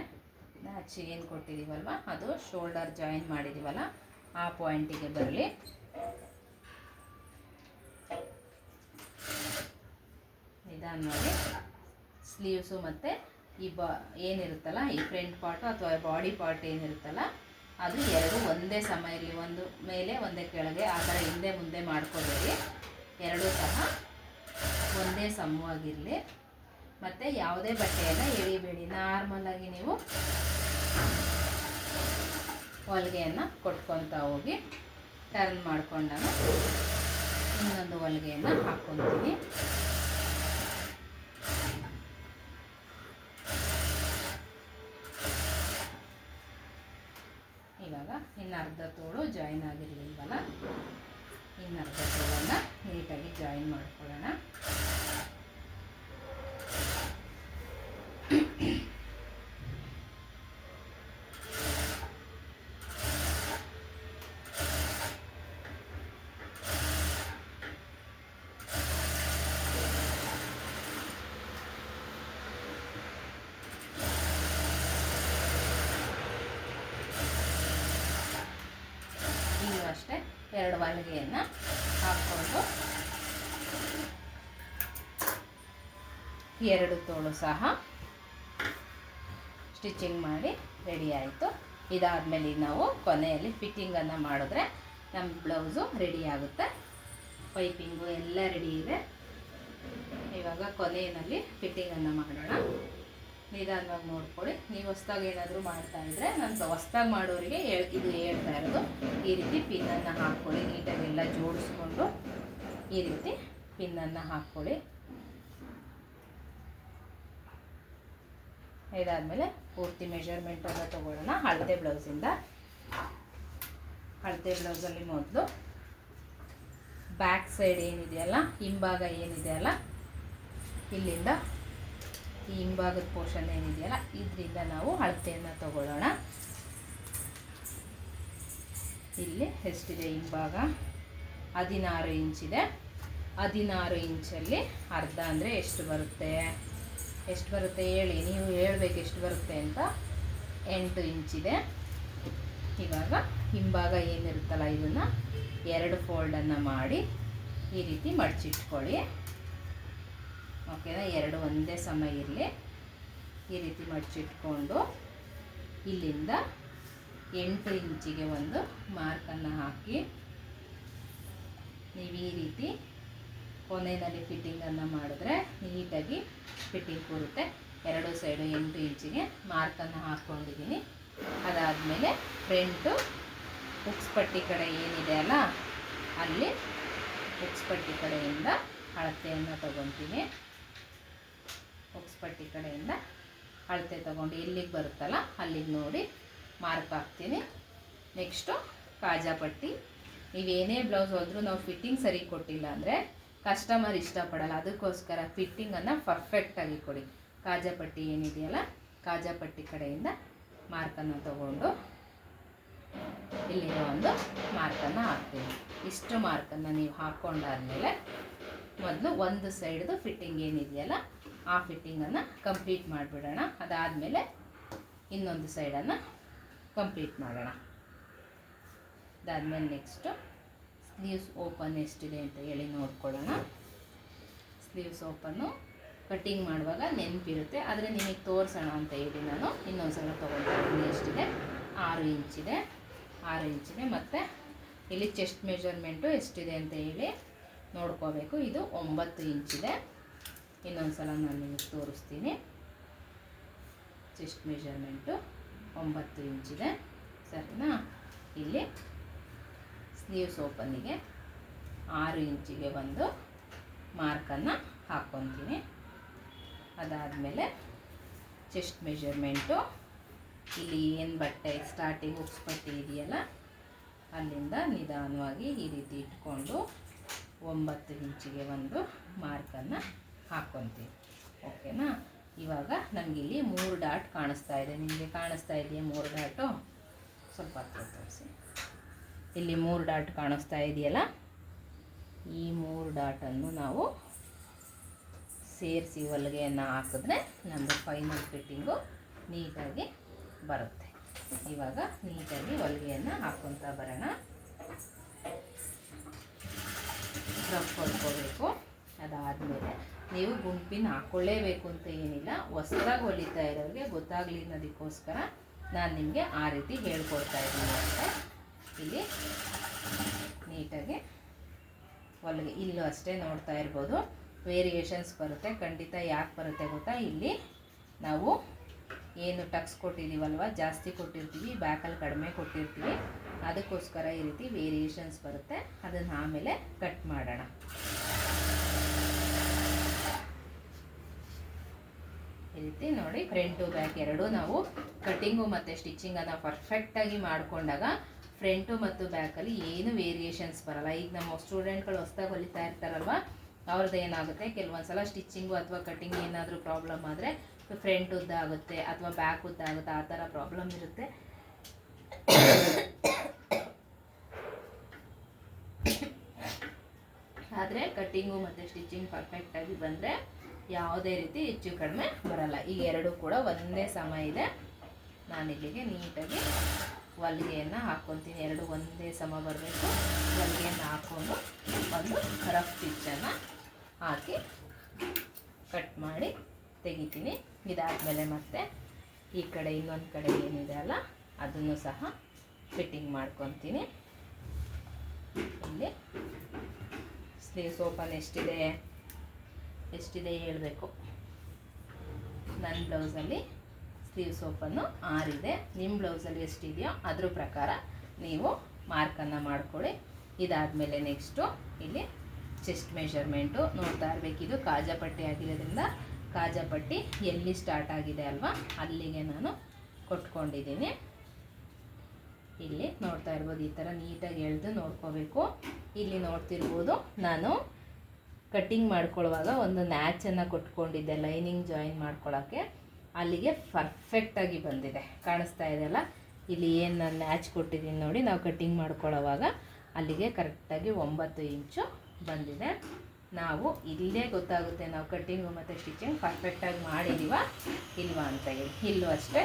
ನಾಚಿ ಏನು ಕೊಟ್ಟಿದ್ದೀವಲ್ವ ಅದು ಶೋಲ್ಡರ್ ಜಾಯಿನ್ ಮಾಡಿದ್ದೀವಲ್ಲ ಆ ಪಾಯಿಂಟಿಗೆ ಬರಲಿ. ನಿಧಾನವಾಗಿ ಸ್ಲೀವ್ಸು ಮತ್ತು ಈ ಬ ಏನಿರುತ್ತಲ್ಲ, ಈ ಫ್ರಂಟ್ ಪಾರ್ಟು ಅಥವಾ ಬಾಡಿ ಪಾರ್ಟ್ ಏನಿರುತ್ತಲ್ಲ ಅದು ಎರಡು ಒಂದೇ ಸಮ ಇರಲಿ, ಒಂದು ಮೇಲೆ, ಒಂದೇ ಕೆಳಗೆ. ಆ ಥರ ಹಿಂದೆ ಮುಂದೆ ಮಾಡ್ಕೋಬೇಡಿ. ಎರಡೂ ಸಹ ಒಂದೇ ಸಮವಾಗಿರಲಿ. ಮತ್ತು ಯಾವುದೇ ಬಟ್ಟೆಯನ್ನು ಎಳಿಬೇಡಿ. ನಾರ್ಮಲಾಗಿ ನೀವು ಹೊಲಿಗೆಯನ್ನು ಕೊಟ್ಕೊತಾ ಹೋಗಿ ಟರ್ನ್ ಮಾಡ್ಕೊಂಡಾಗ ಇನ್ನೊಂದು ಹೊಲಿಗೆಯನ್ನು ಹಾಕ್ಕೊತೀನಿ ಇವಾಗ ಇನ್ನು ಅರ್ಧ ತೋಳು ಜಾಯಿನ್ ಆಗಿರಲಿಲ್ವಲ್ಲ? ಇನ್ನು ಅರ್ಧ ತೋಳನ್ನು ನೀಟಾಗಿ ಜಾಯಿನ್ ಮಾಡ್ಕೊಳ್ಳೋಣ ಇಲ್ಲೂ ಅಷ್ಟೇ ಎರಡು ಹೊಲಿಗೆಯನ್ನು ಹಾಕ್ಕೊಂಡು ಎರಡು ತೋಳು ಸಹ ಸ್ಟಿಚಿಂಗ್ ಮಾಡಿ ರೆಡಿ ಆಯಿತು. ಇದಾದಮೇಲೆ ನಾವು ಕೊನೆಯಲ್ಲಿ ಫಿಟ್ಟಿಂಗನ್ನು ಮಾಡಿದ್ರೆ ನಮ್ಮ ಬ್ಲೌಸು ರೆಡಿ ಆಗುತ್ತೆ. ಪೈಪಿಂಗು ಎಲ್ಲ ರೆಡಿ ಇದೆ. ಇವಾಗ ಕೊನೆಯಲ್ಲಿ ಫಿಟ್ಟಿಂಗನ್ನು ಮಾಡೋಣ. ನಿಧಾನವಾಗಿ ನೋಡ್ಕೊಳ್ಳಿ. ನೀವು ಹೊಸ್ದಾಗಿ ಏನಾದರೂ ಮಾಡ್ತಾ ಇದ್ದರೆ ನಾನು ಹೊಸ್ದಾಗಿ ಮಾಡೋರಿಗೆ ಇದು ಹೇಳ್ತಾ ಇರೋದು. ಈ ರೀತಿ ಪಿನ್ನನ್ನು ಹಾಕ್ಕೊಳ್ಳಿ. ನೀಟಾಗೆಲ್ಲ ಜೋಡಿಸ್ಕೊಂಡು ಈ ರೀತಿ ಪಿನ್ನನ್ನು ಹಾಕ್ಕೊಳ್ಳಿ. ಇದಾದಮೇಲೆ ಪೂರ್ತಿ ಮೆಷರ್ಮೆಂಟನ್ನು ತಗೊಳ್ಳೋಣ. ಹಳತೆ ಬ್ಲೌಸಿಂದ ಹಳತೆ ಬ್ಲೌಸಲ್ಲಿ ಮೊದಲು ಬ್ಯಾಕ್ ಸೈಡ್ ಏನಿದೆಯಲ್ಲ, ಹಿಂಭಾಗ ಏನಿದೆಯಲ್ಲ, ಇಲ್ಲಿಂದ ಈ ಹಿಂಭಾಗದ ಪೋರ್ಷನ್ ಏನಿದೆಯಲ್ಲ, ಇದರಿಂದ ನಾವು ಅಳತೆಯನ್ನು ತಗೊಳ್ಳೋಣ. ಇಲ್ಲಿ ಎಷ್ಟಿದೆ ಹಿಂಭಾಗ? ಹದಿನಾರು ಇಂಚಿದೆ ಹದಿನಾರು ಇಂಚಲ್ಲಿ ಅರ್ಧ ಅಂದರೆ ಎಷ್ಟು ಬರುತ್ತೆ? ಎಷ್ಟು ಬರುತ್ತೆ ಹೇಳಿ, ನೀವು ಹೇಳಬೇಕು ಎಷ್ಟು ಬರುತ್ತೆ ಅಂತ. ಎಂಟು ಇಂಚಿದೆ ಇವಾಗ ಹಿಂಭಾಗ ಏನಿರುತ್ತಲ್ಲ, ಇದನ್ನು ಎರಡು ಫೋಲ್ಡನ್ನು ಮಾಡಿ ಈ ರೀತಿ ಮಡಚಿಟ್ಕೊಳ್ಳಿ. ಓಕೆನಾ ಎರಡು ಒಂದೇ ಸಮ ಇರಲಿ. ಈ ರೀತಿ ಮಡಚಿಟ್ಕೊಂಡು ಇಲ್ಲಿಂದ ಎಂಟು ಇಂಚಿಗೆ ಒಂದು ಮಾರ್ಕನ್ನು ಹಾಕಿ ನೀವು ಈ ರೀತಿ ಕೊನೆಯಲ್ಲಿ ಫಿಟ್ಟಿಂಗನ್ನು ಮಾಡಿದ್ರೆ ನೀಟಾಗಿ ಫಿಟ್ಟಿಂಗ್ ಕೂರುತ್ತೆ. ಎರಡು ಸೈಡು ಎಂಟು ಇಂಚಿಗೆ ಮಾರ್ಕನ್ನು ಹಾಕ್ಕೊಂಡಿದ್ದೀನಿ ಅದಾದಮೇಲೆ ಫ್ರಂಟು ಉಕ್ಸ್ ಪಟ್ಟಿ ಕಡೆ ಏನಿದೆ ಅಲ್ಲ, ಅಲ್ಲಿ ಉಕ್ಸ್ ಪಟ್ಟಿ ಕಡೆಯಿಂದ ಅಳತೆಯನ್ನು ತಗೊತೀನಿ. ಉಕ್ಸ್ ಪಟ್ಟಿ ಕಡೆಯಿಂದ ಅಳತೆ ತಗೊಂಡು ಎಲ್ಲಿಗೆ ಬರುತ್ತಲ್ಲ, ಅಲ್ಲಿಗೆ ನೋಡಿ ಮಾರ್ಕ್ ಹಾಕ್ತೀನಿ. ನೆಕ್ಸ್ಟು ಕಾಜಾ ಪಟ್ಟಿ. ನೀವೇನೇ ಬ್ಲೌಸ್ ಹೋದರೂ ನಾವು ಫಿಟ್ಟಿಂಗ್ ಸರಿ ಕೊಟ್ಟಿಲ್ಲ ಅಂದರೆ ಕಸ್ಟಮರ್ ಇಷ್ಟಪಡಲ್ಲ, ಅದಕ್ಕೋಸ್ಕರ ಫಿಟ್ಟಿಂಗನ್ನು ಪರ್ಫೆಕ್ಟಾಗಿ ಕೊಡಿ. ಕಾಜಾ ಪಟ್ಟಿ ಏನಿದೆಯಲ್ಲ, ಕಾಜಾ ಪಟ್ಟಿ ಕಡೆಯಿಂದ ಮಾರ್ಕನ್ನು ತಗೊಂಡು ಇಲ್ಲಿರೋ ಒಂದು ಮಾರ್ಕನ್ನು ಹಾಕ್ತೀನಿ. ಇಷ್ಟು ಮಾರ್ಕನ್ನು ನೀವು ಹಾಕ್ಕೊಂಡಾದ್ಮೇಲೆ ಮೊದಲು ಒಂದು ಸೈಡ್ದು ಫಿಟ್ಟಿಂಗ್ ಏನಿದೆಯಲ್ಲ ಆ ಫಿಟ್ಟಿಂಗನ್ನು ಕಂಪ್ಲೀಟ್ ಮಾಡಿಬಿಡೋಣ. ಅದಾದಮೇಲೆ ಇನ್ನೊಂದು ಸೈಡನ್ನು ಕಂಪ್ಲೀಟ್ ಮಾಡೋಣ. ಅದಾದಮೇಲೆ ನೆಕ್ಸ್ಟು ಸ್ಲೀವ್ಸ್ ಓಪನ್ ಎಷ್ಟಿದೆ ಅಂತ ಹೇಳಿ ನೋಡ್ಕೊಳ್ಳೋಣ. ಸ್ಲೀವ್ಸ್ ಓಪನ್ನು ಕಟ್ಟಿಂಗ್ ಮಾಡುವಾಗ ನೆನಪಿರುತ್ತೆ ಆದರೆ ನಿಮಗೆ ತೋರಿಸೋಣ ಅಂತ ಹೇಳಿ ನಾನು. ಇನ್ನೊಂದು ಸಲ ತೊಗೊಳ್ತಾ ಇದ್ದೀನಿ ಎಷ್ಟಿದೆ? ಆರು ಇಂಚಿದೆ. ಆರು ಇಂಚಿದೆ ಮತ್ತು ಇಲ್ಲಿ ಚೆಸ್ಟ್ ಮೆಜರ್ಮೆಂಟು ಎಷ್ಟಿದೆ ಅಂತ ಹೇಳಿ ನೋಡ್ಕೋಬೇಕು. ಇದು ಒಂಬತ್ತು ಇಂಚಿದೆ. ಇನ್ನೊಂದು ಸಲ ನಾನು ನಿಮಗೆ ತೋರಿಸ್ತೀನಿ. ಚೆಸ್ಟ್ ಮೆಷರ್ಮೆಂಟು ಒಂಬತ್ತು ಇಂಚಿದೆ ಸರಿನಾ? ಇಲ್ಲಿ ಸ್ಲೀವ್ಸ್ ಓಪನಿಗೆ ಆರು ಇಂಚಿಗೆ ಒಂದು ಮಾರ್ಕನ್ನು ಹಾಕ್ಕೊತೀನಿ ಅದಾದಮೇಲೆ ಚೆಸ್ಟ್ ಮೆಷರ್ಮೆಂಟು ಇಲ್ಲಿ ಏನು ಬಟ್ಟೆ ಸ್ಟಾರ್ಟಿಂಗ್ ಉಕ್ಸ್ ಬಟ್ಟೆ ಇದೆಯಲ್ಲ, ಅಲ್ಲಿಂದ ನಿಧಾನವಾಗಿ ಈ ರೀತಿ ಇಟ್ಕೊಂಡು ಒಂಬತ್ತು ಇಂಚಿಗೆ ಒಂದು ಮಾರ್ಕನ್ನು ಹಾಕ್ಕೊತೀನಿ ಓಕೆನಾ ಇವಾಗ ನಮಗೆ ಇಲ್ಲಿ ಮೂರು ಡಾಟ್ ಕಾಣಿಸ್ತಾ ಇದೆ. ನಿಮಗೆ ಕಾಣಿಸ್ತಾ ಇದೆಯಾ ಮೂರು ಡಾಟು? ಸ್ವಲ್ಪ ತೋರಿಸಿ. ಇಲ್ಲಿ ಮೂರು ಡಾಟ್ ಕಾಣಿಸ್ತಾ ಇದೆಯಲ್ಲ? ಈ ಮೂರು ಡಾಟನ್ನು ನಾವು ಸೇರಿಸಿ ಹೊಲಿಗೆಯನ್ನು ಹಾಕಿದ್ರೆ ನಮ್ಮದು ಫೈನಲ್ ಫಿಟ್ಟಿಂಗು ನೀಟಾಗಿ ಬರುತ್ತೆ. ಇವಾಗ ನೀಟಾಗಿ ಹೊಲಿಗೆಯನ್ನು ಹಾಕ್ಕೊತಾ ಬರೋಣ. ರಫ್ ಹೊಲ್ಕೋಬೇಕು ಅದಾದಮೇಲೆ ನೀವು ಗುಂಪಿನ ಹಾಕ್ಕೊಳ್ಳೇಬೇಕು ಅಂತ ಏನಿಲ್ಲ, ಹೊಸದಾಗಿ ಹೊಲಿತಾ ಇರೋರಿಗೆ ಗೊತ್ತಾಗಲಿ ಅನ್ನೋದಕ್ಕೋಸ್ಕರ ನಾನು ನಿಮಗೆ ಆ ರೀತಿ ಹೇಳ್ಕೊಡ್ತಾ ಇದ್ದೀನಿ ಅಂತ ಇಲ್ಲಿ ನೀಟಾಗಿ ಹೊಲಿಗೆ ಇಲ್ಲೂ ಅಷ್ಟೇ ನೋಡ್ತಾ ಇರ್ಬೋದು. ವೇರಿಯೇಷನ್ಸ್ ಬರುತ್ತೆ, ಖಂಡಿತ ಯಾಕೆ ಬರುತ್ತೆ ಗೊತ್ತಾ? ಇಲ್ಲಿ ನಾವು ಏನು ಟಕ್ಸ್ ಕೊಟ್ಟಿದ್ದೀವಲ್ವ ಜಾಸ್ತಿ ಕೊಟ್ಟಿರ್ತೀವಿ ಬ್ಯಾಕಲ್ಲಿ ಕಡಿಮೆ ಕೊಟ್ಟಿರ್ತೀವಿ. ಅದಕ್ಕೋಸ್ಕರ ಈ ರೀತಿ ವೇರಿಯೇಷನ್ಸ್ ಬರುತ್ತೆ. ಅದನ್ನು ಆಮೇಲೆ ಕಟ್ ಮಾಡೋಣ. ಈ ರೀತಿ ನೋಡಿ ಫ್ರಂಟು ಬ್ಯಾಕ್ ಎರಡೂ ನಾವು ಕಟ್ಟಿಂಗು ಮತ್ತು ಸ್ಟಿಚಿಂಗನ್ನು ಪರ್ಫೆಕ್ಟಾಗಿ ಮಾಡಿಕೊಂಡಾಗ ಫ್ರಂಟು ಮತ್ತು ಬ್ಯಾಕಲ್ಲಿ ಏನು ವೇರಿಯೇಷನ್ಸ್ ಬರಲ್ಲ. ಈಗ ನಮ್ಮ ಸ್ಟೂಡೆಂಟ್ಗಳು ಹೊಸ್ದಾಗಿ ಹೊಲಿತಾ ಇರ್ತಾರಲ್ವ, ಅವ್ರದ್ದು ಏನಾಗುತ್ತೆ? ಕೆಲವೊಂದು ಸಲ ಸ್ಟಿಚಿಂಗು ಅಥವಾ ಕಟಿಂಗ್ ಏನಾದರೂ ಪ್ರಾಬ್ಲಮ್ ಆದರೆ ಫ್ರಂಟ್ ಉದ್ದ ಆಗುತ್ತೆ ಅಥವಾ ಬ್ಯಾಕ್ ಉದ್ದ ಆಗುತ್ತೆ, ಆ ಥರ ಪ್ರಾಬ್ಲಮ್ ಇರುತ್ತೆ. ಆದರೆ ಕಟ್ಟಿಂಗು ಮತ್ತು ಸ್ಟಿಚಿಂಗ್ ಪರ್ಫೆಕ್ಟಾಗಿ ಬಂದರೆ ಯಾವುದೇ ರೀತಿ ಹೆಚ್ಚು ಕಡಿಮೆ ಬರಲ್ಲ. ಈ ಎರಡೂ ಕೂಡ ಒಂದೇ ಸಮ ಇದೆ. ನಾನು ಇಲ್ಲಿಗೆ ನೀಟಾಗಿ ಹೊಲಿಗೆಯನ್ನು ಹಾಕ್ಕೊತೀನಿ ಎರಡು ಒಂದೇ ಸಮ ಬರಬೇಕು. ಹೊಲಿಗೆಯನ್ನು ಹಾಕ್ಕೊಂಡು ಒಂದು ರಫ್ ಸ್ಟಿಚ್ಚನ್ನು ಹಾಕಿ ಕಟ್ ಮಾಡಿ ತೆಗಿತೀನಿ. ಇದಾದಮೇಲೆ ಮತ್ತೆ ಈ ಕಡೆ ಇನ್ನೊಂದು ಕಡೆ ಏನಿದೆ ಅಲ್ಲ, ಅದನ್ನು ಸಹ ಫಿಟ್ಟಿಂಗ್ ಮಾಡ್ಕೊತೀನಿ. ಇಲ್ಲಿ ಸ್ಲೀವ್ಸ್ ಓಪನ್ ಎಷ್ಟಿದೆ? ಎಷ್ಟಿದೆ ಹೇಳಬೇಕು? ನನ್ನ ಬ್ಲೌಸಲ್ಲಿ ಸ್ಲೀವ್ ಸೋಪನ್ನು ಆರಿದೆ. ನಿಮ್ಮ ಬ್ಲೌಸಲ್ಲಿ ಎಷ್ಟಿದೆಯೋ ಅದ್ರ ಪ್ರಕಾರ ನೀವು ಮಾರ್ಕನ್ನು ಮಾಡ್ಕೊಳ್ಳಿ. ಇದಾದಮೇಲೆ ನೆಕ್ಸ್ಟು ಇಲ್ಲಿ ಚೆಸ್ಟ್ ಮೆಷರ್ಮೆಂಟು ನೋಡ್ತಾ ಇರಬೇಕಿದು ಕಾಜಾಪಟ್ಟಿ ಆಗಿರೋದ್ರಿಂದ ಕಾಜಾಪಟ್ಟಿ ಎಲ್ಲಿ ಸ್ಟಾರ್ಟ್ ಆಗಿದೆ ಅಲ್ವಾ? ಅಲ್ಲಿಗೆ ನಾನು ಕೊಟ್ಕೊಂಡಿದ್ದೀನಿ. ಇಲ್ಲಿ ನೋಡ್ತಾ ಇರ್ಬೋದು, ಈ ಥರ ನೀಟಾಗಿ ಎಳೆದು ನೋಡ್ಕೋಬೇಕು. ಇಲ್ಲಿ ನೋಡ್ತಿರ್ಬೋದು, ನಾನು ಕಟ್ಟಿಂಗ್ ಮಾಡ್ಕೊಳ್ಳುವಾಗ ಒಂದು ನ್ಯಾಚನ್ನು ಕೊಟ್ಕೊಂಡಿದ್ದೆ ಲೈನಿಂಗ್ ಜಾಯಿನ್ ಮಾಡ್ಕೊಳ್ಳೋಕ್ಕೆ ಅಲ್ಲಿಗೆ ಪರ್ಫೆಕ್ಟಾಗಿ ಬಂದಿದೆ. ಕಾಣಿಸ್ತಾ ಇದೆಯಲ್ಲ ಇಲ್ಲಿ ಏನು ನಾನು ನ್ಯಾಚ್ ಕೊಟ್ಟಿದ್ದೀನಿ ನೋಡಿ, ನಾವು ಕಟ್ಟಿಂಗ್ ಮಾಡ್ಕೊಳ್ಳೋವಾಗ ಅಲ್ಲಿಗೆ ಕರೆಕ್ಟಾಗಿ ಒಂಬತ್ತು ಇಂಚು ಬಂದಿದೆ. ನಾವು ಇಲ್ಲೇ ಗೊತ್ತಾಗುತ್ತೆ ನಾವು ಕಟ್ಟಿಂಗು ಮತ್ತು ಸ್ಟಿಚಿಂಗ್ ಪರ್ಫೆಕ್ಟಾಗಿ ಮಾಡಿದ್ದೀವ ಇಲ್ವಾ ಅಂತ ಹೇಳಿ. ಇಲ್ಲೂ ಅಷ್ಟೇ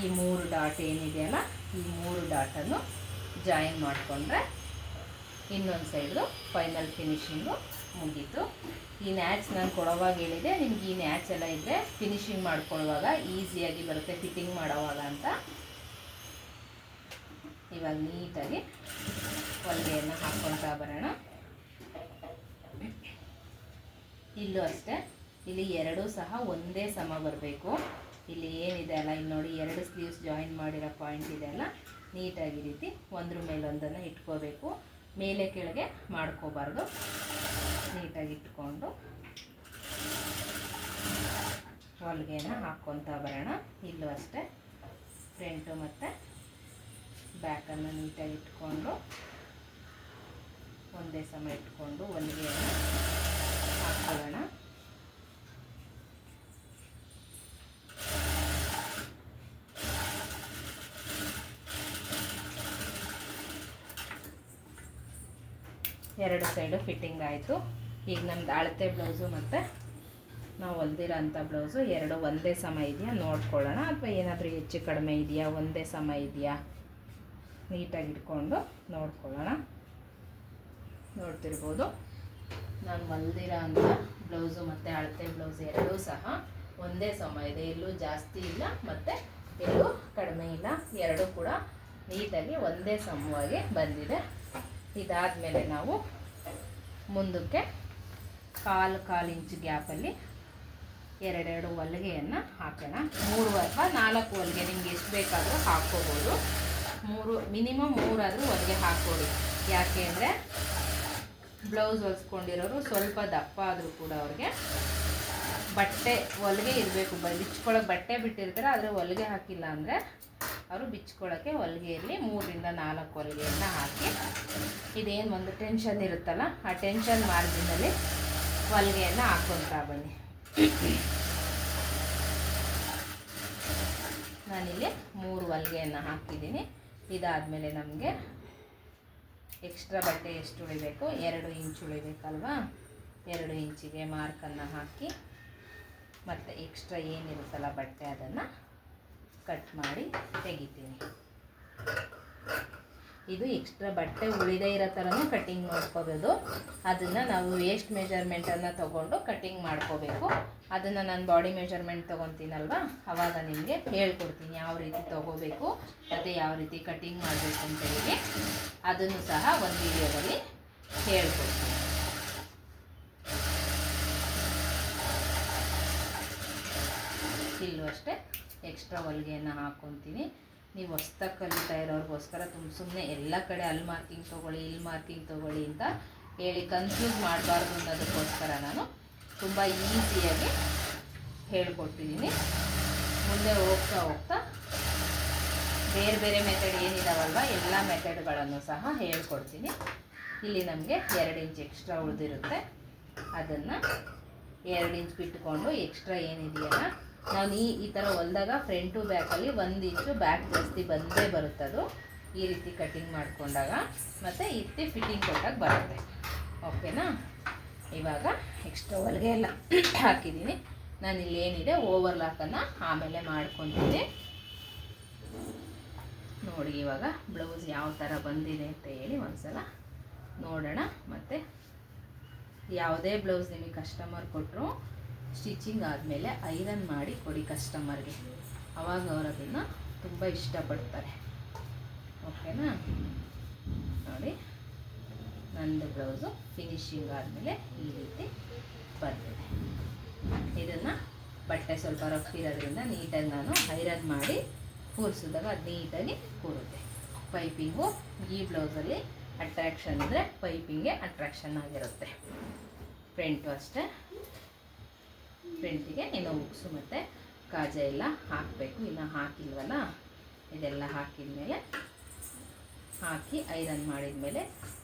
ಈ ಮೂರು ಡಾಟ್ ಏನಿದೆಯಲ್ಲ ಈ ಮೂರು ಡಾಟನ್ನು ಜಾಯಿನ್ ಮಾಡಿಕೊಂಡ್ರೆ ಇನ್ನೊಂದು ಸೈಡು ಫೈನಲ್ ಫಿನಿಶಿಂಗು ಮುಗೀತು. ಈ ನ್ಯಾಚ್ ನಾನು ಕೊಡೋವಾಗ ಹೇಳಿದೆ ನಿಮ್ಗೆ ಈ ನ್ಯಾಚ್ ಎಲ್ಲ ಇದ್ದರೆ ಫಿನಿಶಿಂಗ್ ಮಾಡ್ಕೊಳ್ಳುವಾಗ ಈಸಿಯಾಗಿ ಬರುತ್ತೆ ಫಿಟ್ಟಿಂಗ್ ಮಾಡೋವಾಗ ಅಂತ. ಇವಾಗ ನೀಟಾಗಿ ಹೊಲಿಗೆಯನ್ನು ಹಾಕ್ಕೊಳ್ತಾ ಬರೋಣ. ಇಲ್ಲೂ ಅಷ್ಟೇ, ಇಲ್ಲಿ ಎರಡೂ ಸಹ ಒಂದೇ ಸಮ ಬರಬೇಕು. ಇಲ್ಲಿ ಏನಿದೆ ಅಲ್ಲ ಇಲ್ಲಿ ನೋಡಿ, ಎರಡು ಸ್ಲೀವ್ಸ್ ಜಾಯಿನ್ ಮಾಡಿರೋ ಪಾಯಿಂಟ್ ಇದೆ ಅಲ್ಲ, ನೀಟಾಗಿ ರೀತಿ ಒಂದ್ರ ಮೇಲೆ ಒಂದನ್ನು ಇಟ್ಕೋಬೇಕು. ಮೇಲೆ ಕೆಳಗೆ ಮಾಡ್ಕೋಬಾರ್ದು. ನೀಟಾಗಿ ಇಟ್ಕೊಂಡು ಹೊಲಿಗೆನ ಹಾಕ್ಕೊತಾ ಬರೋಣ. ಇಲ್ಲೂ ಅಷ್ಟೇ ಫ್ರಂಟು ಮತ್ತು ಬ್ಯಾಕನ್ನು ನೀಟಾಗಿ ಇಟ್ಕೊಂಡು ಒಂದೇ ಸಮ ಇಟ್ಕೊಂಡು ಹೊಲಿಗೆಯನ್ನು ಹಾಕ್ಕೊಳ್ಳೋಣ. ಎರಡು ಸೈಡು ಫಿಟ್ಟಿಂಗ್ ಆಯಿತು. ಈಗ ನಮ್ದು ಅಳತೆ ಬ್ಲೌಸು ಮತ್ತು ನಾವು ಹೊಲ್ದಿರೋ ಅಂಥ ಬ್ಲೌಸು ಎರಡು ಒಂದೇ ಸಮ ಇದೆಯಾ? ನೋಡ್ಕೊಳ್ಳೋಣ. ಅಥವಾ ಏನಾದರೂ ಹೆಚ್ಚು ಕಡಿಮೆ ಇದೆಯಾ? ಒಂದೇ ಸಮ ಇದೆಯಾ? ನೀಟಾಗಿ ಇಟ್ಕೊಂಡು ನೋಡ್ಕೊಳ್ಳೋಣ. ನೋಡ್ತಿರ್ಬೋದು. ನಾನು ಹೊಲ್ದಿರೋ ಅಂಥ ಬ್ಲೌಸು ಮತ್ತು ಅಳತೆ ಬ್ಲೌಸ್ ಎರಡೂ ಸಹ ಒಂದೇ ಸಮ ಇದೆ. ಎಲ್ಲೂ ಜಾಸ್ತಿ ಇಲ್ಲ ಮತ್ತು ಎಲ್ಲೂ ಕಡಿಮೆ ಇಲ್ಲ. ಎರಡೂ ಕೂಡ ನೀಟಾಗಿ ಒಂದೇ ಸಮವಾಗಿ ಬಂದಿದೆ. ಇದಾದಮೇಲೆ ನಾವು ಮುಂದಕ್ಕೆ ಕಾಲು ಕಾಲು ಇಂಚು ಗ್ಯಾಪಲ್ಲಿ ಎರಡೆರಡು ಹೊಲಿಗೆಯನ್ನು ಹಾಕೋಣ. ಮೂರು ಅಥವಾ ನಾಲ್ಕು ಹೊಲಿಗೆ ನಿಮ್ಗೆ ಎಷ್ಟು ಬೇಕಾದರೂ ಹಾಕ್ಕೋಬೋದು. ಮೂರು, ಮಿನಿಮಮ್ ಮೂರಾದರೂ ಹೊಲಿಗೆ ಹಾಕ್ಕೊಡಿ. ಯಾಕೆ ಅಂದರೆ ಬ್ಲೌಸ್ ಹೊಲ್ಸ್ಕೊಂಡಿರೋರು ಸ್ವಲ್ಪ ದಪ್ಪ ಆದರೂ ಕೂಡ ಅವ್ರಿಗೆ ಬಟ್ಟೆ ಹೊಲಿಗೆ ಇರಬೇಕು. ಬಿಚ್ಕೊಳ್ಳೋಕೆ ಬಟ್ಟೆ ಬಿಟ್ಟಿರ್ತಾರೆ, ಆದರೆ ಹೊಲಿಗೆ ಹಾಕಿಲ್ಲ ಅಂದರೆ ಅವರು ಬಿಚ್ಕೊಳ್ಳೋಕ್ಕೆ ಹೊಲಿಗೆಯಲ್ಲಿ ಮೂರರಿಂದ ನಾಲ್ಕು ಹೊಲಿಗೆಯನ್ನು ಹಾಕಿ. ಇದೇನು ಒಂದು ಟೆನ್ಷನ್ ಇರುತ್ತಲ್ಲ, ಆ ಟೆನ್ಷನ್ ಮಾರ್ಜಿನಲ್ಲಿ ಹೊಲಿಗೆಯನ್ನು ಹಾಕ್ಕೊತಾ ಬನ್ನಿ. ನಾನಿಲ್ಲಿ ಮೂರು ಹೊಲಿಗೆಯನ್ನು ಹಾಕಿದ್ದೀನಿ ಇದಾದಮೇಲೆ ನಮಗೆ ಎಕ್ಸ್ಟ್ರಾ ಬಟ್ಟೆ ಎಷ್ಟು ಉಳಿಬೇಕು? ಎರಡು ಇಂಚ್ ಉಳಿಬೇಕಲ್ವಾ? ಎರಡು ಇಂಚಿಗೆ ಮಾರ್ಕನ್ನು ಹಾಕಿ, ಮತ್ತು ಎಕ್ಸ್ಟ್ರಾ ಏನಿರುತ್ತಲ್ಲ ಬಟ್ಟೆ ಅದನ್ನು ಕಟ್ ಮಾಡಿ ತೆಗಿತೀನಿ. ಇದು ಎಕ್ಸ್ಟ್ರಾ ಬಟ್ಟೆ ಉಳಿದೇ ಇರೋ ಥರನೂ ಕಟ್ಟಿಂಗ್ ಮಾಡ್ಕೋಬೋದು. ಅದನ್ನು ನಾವು ವೇಸ್ಟ್ ಮೆಜರ್ಮೆಂಟನ್ನು ತೊಗೊಂಡು ಕಟ್ಟಿಂಗ್ ಮಾಡ್ಕೋಬೇಕು. ಅದನ್ನು ನಾನು ಬಾಡಿ ಮೆಜರ್ಮೆಂಟ್ ತೊಗೊತೀನಲ್ವ? ಆವಾಗ ನಿಮಗೆ ಹೇಳ್ಕೊಡ್ತೀನಿ ಯಾವ ರೀತಿ ತೊಗೋಬೇಕು, ಮತ್ತು ಯಾವ ರೀತಿ ಕಟ್ಟಿಂಗ್ ಮಾಡಬೇಕು ಅಂತ ಹೇಳಿ. ಅದನ್ನು ಸಹ ಒಂದು ವಿಡಿಯೋದಲ್ಲಿ ಹೇಳ್ಕೊಡ್ತೀನಿ. ಇಲ್ಲೂ ಅಷ್ಟೇ. ಎಕ್ಸ್ಟ್ರಾ ಹೊಲಿಗೆಯನ್ನು ಹಾಕ್ಕೊತೀನಿ ನೀವು ಹೊಸ್ದಾಗಿ ಕಲಿತಾ ಇರೋರಿಗೋಸ್ಕರ ತುಂಬ ಸುಮ್ಮನೆ ಎಲ್ಲ ಕಡೆ ಅಲ್ಲಿ ಮಾರ್ಕಿಂಗ್ ತೊಗೊಳ್ಳಿ, ಇಲ್ಲಿ ಮಾರ್ಕಿಂಗ್ ತೊಗೊಳ್ಳಿ ಅಂತ ಹೇಳಿ ಕನ್ಫ್ಯೂಸ್ ಮಾಡಬಾರ್ದು ಅನ್ನೋದಕ್ಕೋಸ್ಕರ ನಾನು ತುಂಬ ಈಸಿಯಾಗಿ ಹೇಳ್ಕೊಟ್ಟಿದ್ದೀನಿ ಮುಂದೆ ಹೋಗ್ತಾ ಹೋಗ್ತಾ ಬೇರೆ ಬೇರೆ ಮೆಥಡ್ ಏನಿದಾವಲ್ವ ಎಲ್ಲ ಮೆಥಡ್ಗಳನ್ನು ಸಹ ಹೇಳ್ಕೊಡ್ತೀನಿ. ಇಲ್ಲಿ ನಮಗೆ ಎರಡು ಇಂಚ್ ಎಕ್ಸ್ಟ್ರಾ ಉಳಿದಿರುತ್ತೆ. ಅದನ್ನು ಎರಡು ಇಂಚ್ ಬಿಟ್ಕೊಂಡು ಎಕ್ಸ್ಟ್ರಾ ಏನಿದೆಯಲ್ಲ ನಾನು ಈ ಈ ಥರ ಹೊಲ್ದಾಗ ಫ್ರಂಟು ಬ್ಯಾಕಲ್ಲಿ ಒಂದು ಇಂಚು ಬ್ಯಾಕ್ ಜಾಸ್ತಿ ಬಂದೇ ಅದು. ಈ ರೀತಿ ಕಟ್ಟಿಂಗ್ ಮಾಡಿಕೊಂಡಾಗ. ಮತ್ತು ಇತ್ತಿ ಫಿಟ್ಟಿಂಗ್ ಕೊಟ್ಟಾಗ ಬರುತ್ತೆ. ಓಕೆನಾ ಇವಾಗ ಎಕ್ಸ್ಟ್ರಾ ಹೊಲಿಗೆ ಎಲ್ಲ ಹಾಕಿದ್ದೀನಿ. ನಾನು ಇಲ್ಲಿ ಏನಿದೆ ಓವರ್ಲಾಕನ್ನು ಆಮೇಲೆ ಮಾಡ್ಕೊತೀನಿ. ನೋಡಿ, ಇವಾಗ ಬ್ಲೌಸ್ ಯಾವ ಥರ ಬಂದಿದೆ ಅಂತ ಹೇಳಿ ಒಂದ್ಸಲ ನೋಡೋಣ. ಮತ್ತು ಯಾವುದೇ ಬ್ಲೌಸ್ ನಿಮಗೆ ಕಸ್ಟಮರ್ ಕೊಟ್ಟರು ಸ್ಟಿಚಿಂಗ್ ಆದಮೇಲೆ ಐರನ್ ಮಾಡಿ ಕೊಡಿ ಕಸ್ಟಮರ್ಗೆ. ಅವಾಗ ಅವರು ಅದನ್ನು ತುಂಬ ಇಷ್ಟಪಡ್ತಾರೆ. ಓಕೆನಾ? ನೋಡಿ, ನಂದು ಬ್ಲೌಸು ಫಿನಿಶಿಂಗ್ ಆದಮೇಲೆ ಈ ರೀತಿ ಬರ್ತದೆ ಇದನ್ನು ಬಟ್ಟೆ ಸ್ವಲ್ಪ ರಫ್ ನೀಟಾಗಿ ನಾನು ಐರನ್ ಮಾಡಿ ಕೂರಿಸಿದಾಗ ಅದು ನೀಟಾಗಿ ಕೂರುತ್ತೆ. ಪೈಪಿಂಗು ಈ ಬ್ಲೌಸಲ್ಲಿ ಅಟ್ರಾಕ್ಷನ್ ಅಂದರೆ ಪೈಪಿಂಗೇ ಅಟ್ರಾಕ್ಷನ್ ಆಗಿರುತ್ತೆ. ಫ್ರಂಟು ಅಷ್ಟೇ. ಫ್ರಂಟಿಗೆ ನೀನು ಉಕ್ಸು ಮತ್ತು ಕಾಜ ಎಲ್ಲ ಹಾಕಬೇಕು. ಇನ್ನು ಹಾಕಿಲ್ವಲ್ಲ? ಇದೆಲ್ಲ ಹಾಕಿದ ಹಾಕಿ ಐರನ್ ಮಾಡಿದ ಮೇಲೆ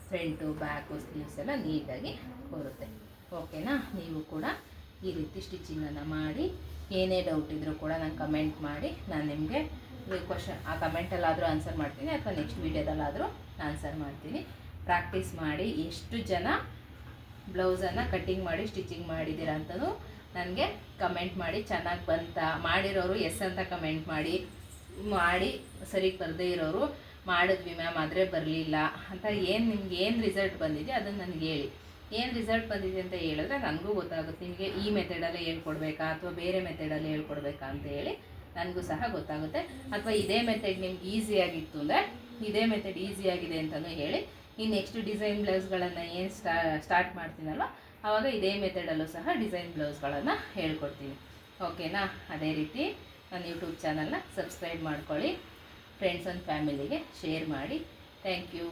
ಫ್ರಂಟು ಬ್ಯಾಕು ಸ್ಲೀವ್ಸ್ ಎಲ್ಲ ನೀಟಾಗಿ ಬರುತ್ತೆ. ಓಕೆನಾ ನೀವು ಕೂಡ ಈ ರೀತಿ ಸ್ಟಿಚಿಂಗನ್ನು ಮಾಡಿ, ಏನೇ ಡೌಟ್ ಇದ್ದರೂ ಕೂಡ ನಾನು ಕಮೆಂಟ್ ಮಾಡಿ. ನಾನು ನಿಮಗೆ ಕ್ವಶನ್ ಆ ಕಮೆಂಟಲ್ಲಾದರೂ ಆನ್ಸರ್ ಮಾಡ್ತೀನಿ ಅಥವಾ ನೆಕ್ಸ್ಟ್ ವೀಡಿಯೋದಲ್ಲಾದರೂ ಆನ್ಸರ್ ಮಾಡ್ತೀನಿ. ಪ್ರಾಕ್ಟೀಸ್ ಮಾಡಿ ಎಷ್ಟು ಜನ ಬ್ಲೌಸನ್ನು ಕಟ್ಟಿಂಗ್ ಮಾಡಿ ಸ್ಟಿಚಿಂಗ್ ಮಾಡಿದ್ದೀರಾ ಅಂತಲೂ ನನಗೆ ಕಮೆಂಟ್ ಮಾಡಿ, ಚೆನ್ನಾಗಿ ಬಂತ, ಮಾಡಿರೋರು ಎಸ್ ಅಂತ ಕಮೆಂಟ್ ಮಾಡಿ ಮಾಡಿ ಸರಿ ಬರದೇ ಇರೋರು, ಮಾಡಿದ್ವಿ ಮ್ಯಾಮ್ ಆದರೆ ಬರಲಿಲ್ಲ. ಅಂತ ಏನು ನಿಮ್ಗೆ ಏನು ರಿಸಲ್ಟ್ ಬಂದಿದೆ ಅದನ್ನು ನನಗೆ ಹೇಳಿ. ಏನು ರಿಸಲ್ಟ್ ಬಂದಿದೆ ಅಂತ ಹೇಳಿದ್ರೆ ನನಗೂ ಗೊತ್ತಾಗುತ್ತೆ. ನಿಮಗೆ ಈ ಮೆಥಡಲ್ಲೇ ಹೇಳ್ಕೊಡ್ಬೇಕಾ ಅಥವಾ ಬೇರೆ ಮೆಥಡಲ್ಲಿ ಹೇಳ್ಕೊಡ್ಬೇಕಾ ಅಂತ ಹೇಳಿ ನನಗೂ ಸಹ ಗೊತ್ತಾಗುತ್ತೆ. ಅಥವಾ ಇದೇ ಮೆಥಡ್ ನಿಮ್ಗೆ ಈಸಿಯಾಗಿತ್ತು ಅಂದರೆ ಇದೇ ಮೆಥಡ್ ಈಸಿಯಾಗಿದೆ ಅಂತಲೂ ಹೇಳಿ. ಈ ನೆಕ್ಸ್ಟ್ ಡಿಸೈನ್ ಬ್ಲೌಸ್ಗಳನ್ನು ಏನು ಸ್ಟಾ ಸ್ಟಾರ್ಟ್ ಮಾಡ್ತೀನಲ್ವ ಆವಾಗ ಇದೇ ಮೆಥಡಲ್ಲೂ ಸಹ ಡಿಸೈನ್ ಬ್ಲೌಸ್ಗಳನ್ನು ಹೇಳ್ಕೊಡ್ತೀನಿ. ಓಕೆನಾ ಅದೇ ರೀತಿ ನನ್ನ ಯೂಟ್ಯೂಬ್ ಚಾನಲ್ನ ಸಬ್ಸ್ಕ್ರೈಬ್ ಮಾಡ್ಕೊಳ್ಳಿ. ಫ್ರೆಂಡ್ಸ್ ಆ್ಯಂಡ್ ಫ್ಯಾಮಿಲಿಗೆ ಶೇರ್ ಮಾಡಿ. Thank you